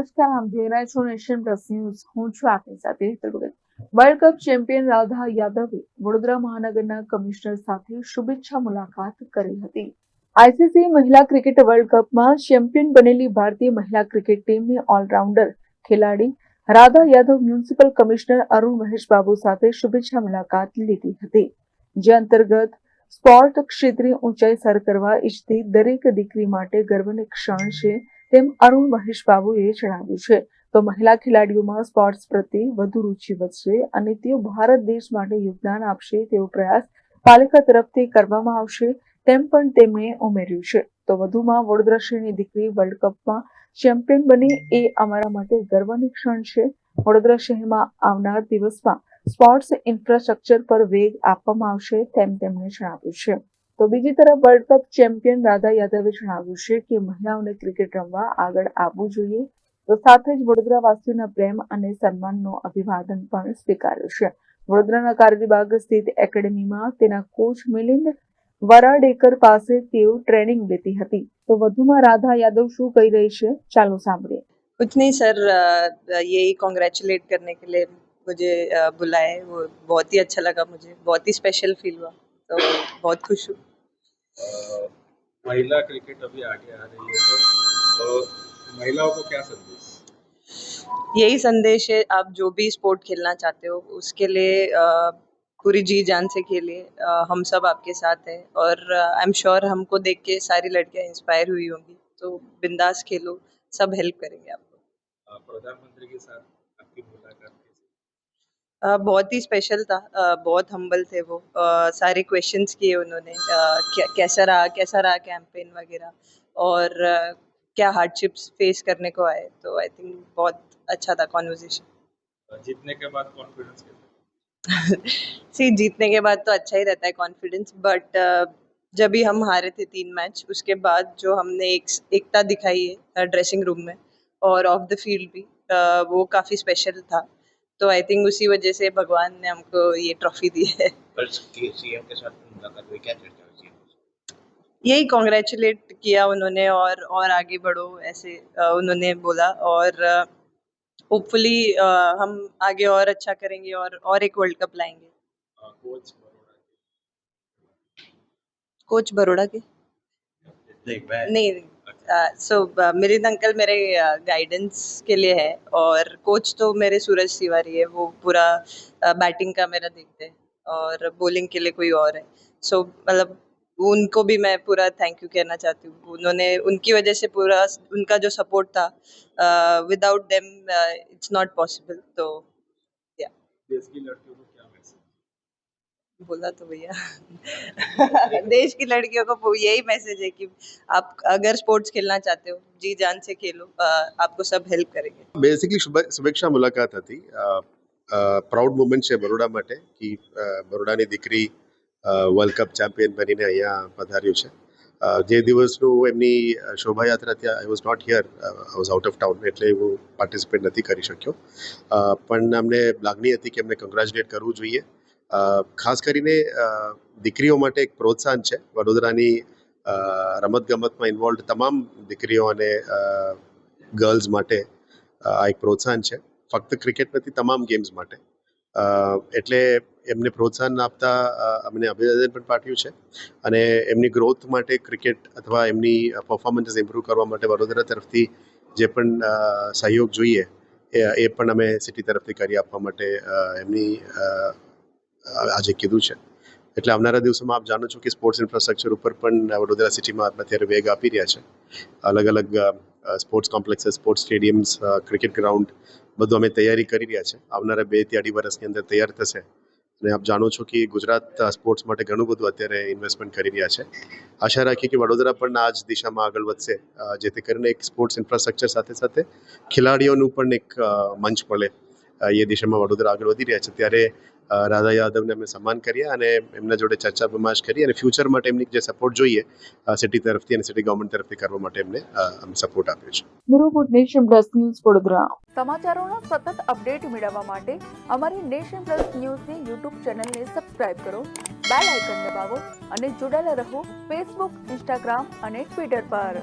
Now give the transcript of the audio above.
નમસ્કાર આપ જોઈ રહ્યા છો નેશન પ્લસ ન્યૂઝ હું છું આપની સાથે Hetal world cup champion Radha યાદવે વડોદરા મહાનગરના કમિશનર સાથે શુભેચ્છા મુલાકાત કરી હતી આઈસીસી મહિલા ક્રિકેટ વર્લ્ડ કપમાં ચેમ્પિયન બનેલી ભારતીય મહિલા ક્રિકેટ ટીમની ઓલરાઉન્ડર ખેલાડી રાધા યાદવ મ્યુનિસિપલ કમિશનર અરુણ મહેશ બાબુ સાથે શુભેચ્છા મુલાકાત લીધી હતી જે અંતર્ગત સ્પોર્ટ ક્ષેત્રે ઊંચાઈ સર કરવા ઈચ્છતી દરેક દીકરી માટે ગર્વની ક્ષણ છે તેમ અરુણ મહેશબાબુએ જણાવ્યું છે તો મહિલા ખેલાડીઓમાં સ્પોર્ટ્સ પ્રત્યે વધુ રુચિ વધશે અને તેઓ ભારત દેશ માટે યોગદાન આપશે તેવો પ્રયાસ પાલિકા તરફથી કરવામાં આવશે તેમ પણ તેમણે ઉમેર્યું છે તો વધુમાં વડોદરા શ્રેણી દીકરી વર્લ્ડ કપમાં ચેમ્પિયન બની એ અમારા માટે ગર્વની ક્ષણ છે વડોદરા શહેરમાં આવનાર દિવસમાં સ્પોર્ટ્સ ઇન્ફ્રાસ્ટ્રક્ચર પર વેગ આપવામાં આવશે તેમ તેમણે જણાવ્યું છે તો બીજી તરફ વર્લ્ડ કપ ચેમ્પિયન રાધા યાદવે જણાવ્યું છે કે મહિલાઓને ક્રિકેટ રમવા આગળ આવવું જોઈએ તો સાથે જ વડોદરા વાસીઓના પ્રેમ અને સન્માનનો અભિવાદન પણ સ્વીકાર્યું છે વડોદરાના કારલીબાગ સ્થિત એકેડેમીમાં તેના કોચ મિલિંદ વરાડેકર પાસે તેઓ ટ્રેનિંગ લેતી હતી તો વધુમાં રાધા યાદવ શું કહી રહી છે ચાલો સાંભળીએ कुछ નહીં સર यही कॉन्ग्रेचुलेट કરને કે लिए मुझे बुलाए वो बहुत ही अच्छा लगा मुझे बहुत ही स्पेशल फील हुआ तो बहुत खुश हूँ महिला क्रिकेट अभी आगे आ रही है तो, तो महिलाओं को क्या संदेश यही संदेश है आप जो भी स्पोर्ट खेलना चाहते हो उसके लिए पूरी जी जान से खेलिए हम सब आपके साथ हैं और आई एम श्योर हमको देख के सारी लड़कियां इंस्पायर हुई होंगी तो बिंदास खेलो सब हेल्प करेंगे आपको प्रधानमंत्री के साथ बहुत ही स्पेशल था बहुत हम्बल थे वो सारे क्वेश्चंस किए उन्होंने कैसा रहा कैसा रहा कैंपेन वगैरह और क्या हार्डशिप्स फेस करने को आए तो आई थिंक बहुत अच्छा था कॉन्वर्जेशन जीतने के बाद कॉन्फिडेंस सी जीतने के बाद तो अच्छा ही रहता है कॉन्फिडेंस बट जब भी हम हारे थे तीन मैच उसके बाद जो हमने एक एकता दिखाई है ड्रेसिंग रूम में और ऑफ द फील्ड भी वो काफ़ी स्पेशल था तो आई थिंक उसी वजह से भगवान ने हमको ये ट्रॉफी दी है यही कॉन्ग्रेचुलेट किया उन्होंने और और आगे बढ़ो ऐसे उन्होंने बोला और होपफुली हम आगे और अच्छा करेंगे और और एक वर्ल्ड कप लाएंगे कोच बरोड़ा के नहीं सो uh, मेरे अंकल मेरे गाइडेंस uh, के लिए है और कोच तो मेरे सूरज तिवारी है वो पूरा बैटिंग uh, का मेरा देखते हैं और बॉलिंग के लिए कोई और है सो मतलब उनको भी मैं पूरा थैंक यू कहना चाहती हूँ उन्होंने उनकी वजह से पूरा उनका जो सपोर्ट था without them it's not possible तो या बोलता तो भैया देश की लड़कियों को यही मैसेज है कि आप अगर स्पोर्ट्स खेलना चाहते हो जी जान से खेलो आपको सब हेल्प करेंगे बेसिकली सुबह शुभेच्छा मुलाकात હતી پراઉડ મૂમેન્ટ છે બરોડા માંટે કે બરોડા ની દીકરી વર્લ્ડ કપ ચેમ્પિયન બનીને અહીંયા પધાર્યું છે જે દિવસો એમની શોભા યાત્રા ત્યાં I was not here ah was out of Town એટલે હું પાર્ટિસિપેટ નથી કરી શક્યો પણ અમને લાગણી હતી કે અમને કન્ગ્રેચ્યુલેટ કરવું જોઈએ ખાસ કરીને દીકરીઓ માટે એક પ્રોત્સાહન છે વડોદરાની રમતગમતમાં ઇન્વોલ્વ તમામ દીકરીઓ અને ગર્લ્સ માટે આ એક પ્રોત્સાહન છે ફક્ત ક્રિકેટ નથી તમામ ગેમ્સ માટે એટલે એમને પ્રોત્સાહન આપતા અમને અભિનંદન પણ પાઠ્યું છે અને એમની ગ્રોથ માટે ક્રિકેટ અથવા એમની પરફોર્મન્સીસ ઇમ્પ્રૂવ કરવા માટે વડોદરા તરફથી જે પણ સહયોગ જોઈએ એ પણ અમે સિટી તરફથી કરી આપવા માટે એમની આજે કીધું છે એટલે આવનારા દિવસોમાં આપ જાણો છો કે સ્પોર્ટ્સ ઇન્ફ્રાસ્ટ્રક્ચર ઉપર પણ વડોદરા સિટીમાં અત્યારે વેગ આપી રહ્યા છે અલગ અલગ sports complex sports stadiums cricket ground બધું અમે તૈયારી કરી રહ્યા છે આવનારા બે થી અઢી વર્ષની અંદર તૈયાર થશે અને આપ જાણો છો કે ગુજરાત સ્પોર્ટ્સ માટે ઘણું બધું અત્યારે ઇન્વેસ્ટમેન્ટ કરી રહ્યા છે આશા રાખીએ કે વડોદરા પણ આ જ દિશામાં આગળ વધશે જેથી કરીને એક સ્પોર્ટ્સ ઇન્ફ્રાસ્ટ્રક્ચર સાથે સાથે ખેલાડીઓનું પણ એક મંચ મળે એ દિશામાં વડોદરા આગળ વધી રહ્યા છે ત્યારે રાધા યાદવને અમે સન્માન કર્યા અને એમના જોડે ચર્ચા પ્રમાશ કરી અને ફ્યુચર માટે એમની જે સપોર્ટ જોઈએ સિટી તરફથી અને સિટી ગવર્મેન્ટ તરફથી કરવા માટે એમને અમે સપોર્ટ આપ્યો છે bureau nation plus news Vadodara સમાચારોના સતત અપડેટ મેળવવા માટે અમારી નેશન પ્લસ ન્યૂઝની યુટ્યુબ ચેનલને સબસ્ક્રાઇબ કરો બેલ આઇકન દબાવો અને જોડાયેલા રહો ફેસબુક ઇન્સ્ટાગ્રામ અને ટ્વિટર પર